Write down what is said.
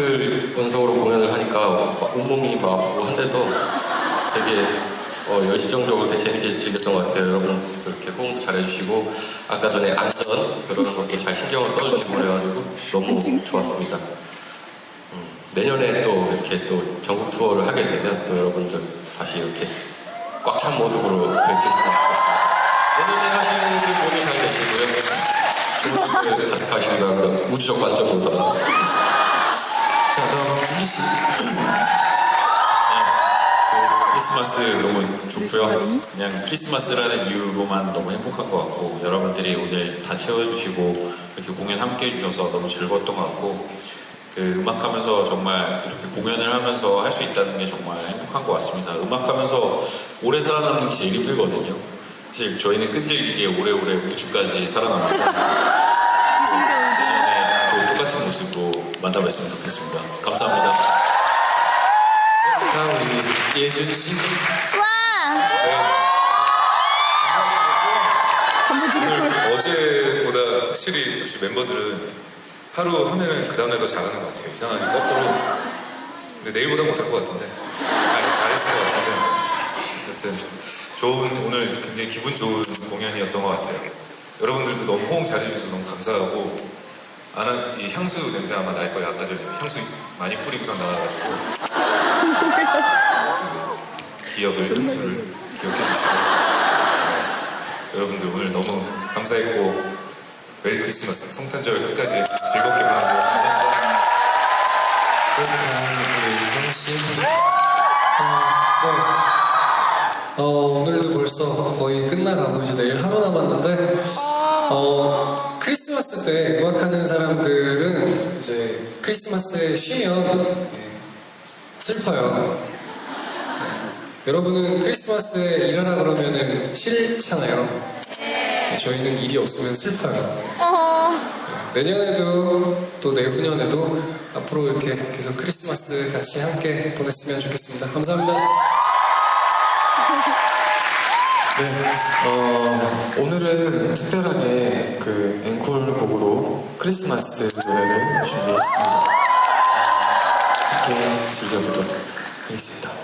이틀 연속으로 공연을 하니까 막 온몸이 막 아프고 한데도 되게 어, 열정적으로 되게 재밌게 즐겼던 것 같아요. 여러분 이렇게 호응도 잘해주시고 아까 전에 안전 그런 것도 잘 신경을 써주시고 그래가지고 너무 좋았습니다. 음, 내년에 또 이렇게 또 전국 투어를 하게 되면 또 여러분들 다시 이렇게 꽉 찬 모습으로 뵐 수 있을 것 같습니다. 내년에 하시는 그 몸이 잘 되시고요. 가득하시기 바랍니다. 우주적 관점으로 자, 준기 씨. 그 크리스마스 너무 좋고요. 그냥 크리스마스라는 이유로만 너무 행복한 것 같고 여러분들이 오늘 다 채워주시고 이렇게 공연 함께 해주셔서 너무 즐거웠던 것 같고 그 음악하면서 정말 이렇게 공연을 하면서 할 수 있다는 게 정말 행복한 것 같습니다. 음악하면서 오래 살아남는 게 제일 힘들거든요. 사실 저희는 끈질기게 오래오래 우주까지 살아남아서 내년에 또 똑같은 모습으로 만나뵀으면 좋겠습니다. 감사합니다. 다음 우리 예준 씨. 와! 어제보다 확실히 역시 멤버들은 하루 하면은 그 다음날 더 잘하는 것 같아요. 이상하게 거꾸로. 근데 내일보다 못할 것 같은데. 아니, 잘했을 것 같은데. 하여튼, 좋은, 오늘 굉장히 기분 좋은 공연이었던 것 같아요. 여러분들도 너무 호응 잘해주셔서 너무 감사하고, 아는 이 향수 냄새 아마 날 거예요. 아까 전에 향수 많이 뿌리고선 나와가지고. 그 기억을, 향수를 기억해 주시고. 여러분들 오늘 너무 감사했고 메리 크리스마스 성탄절 끝까지 즐겁게 보내세요. 감사합니다. 어, 네. 어, 오늘도 벌써 거의 끝나가고 이제 내일 하루 남았는데 어, 크리스마스 때 음악하는 사람들은 이제 크리스마스에 쉬면 예, 슬퍼요. 네. 여러분은 크리스마스에 일하라 그러면은 싫잖아요. 네, 저희는 일이 없으면 슬퍼요. 어, 내년에도 또 내후년에도 앞으로 이렇게 계속 크리스마스 같이 함께 보냈으면 좋겠습니다. 감사합니다. 네, 어, 오늘은 특별하게 그 앵콜 곡으로 크리스마스 노래를 준비했습니다. 함께 즐겨보도록 하겠습니다.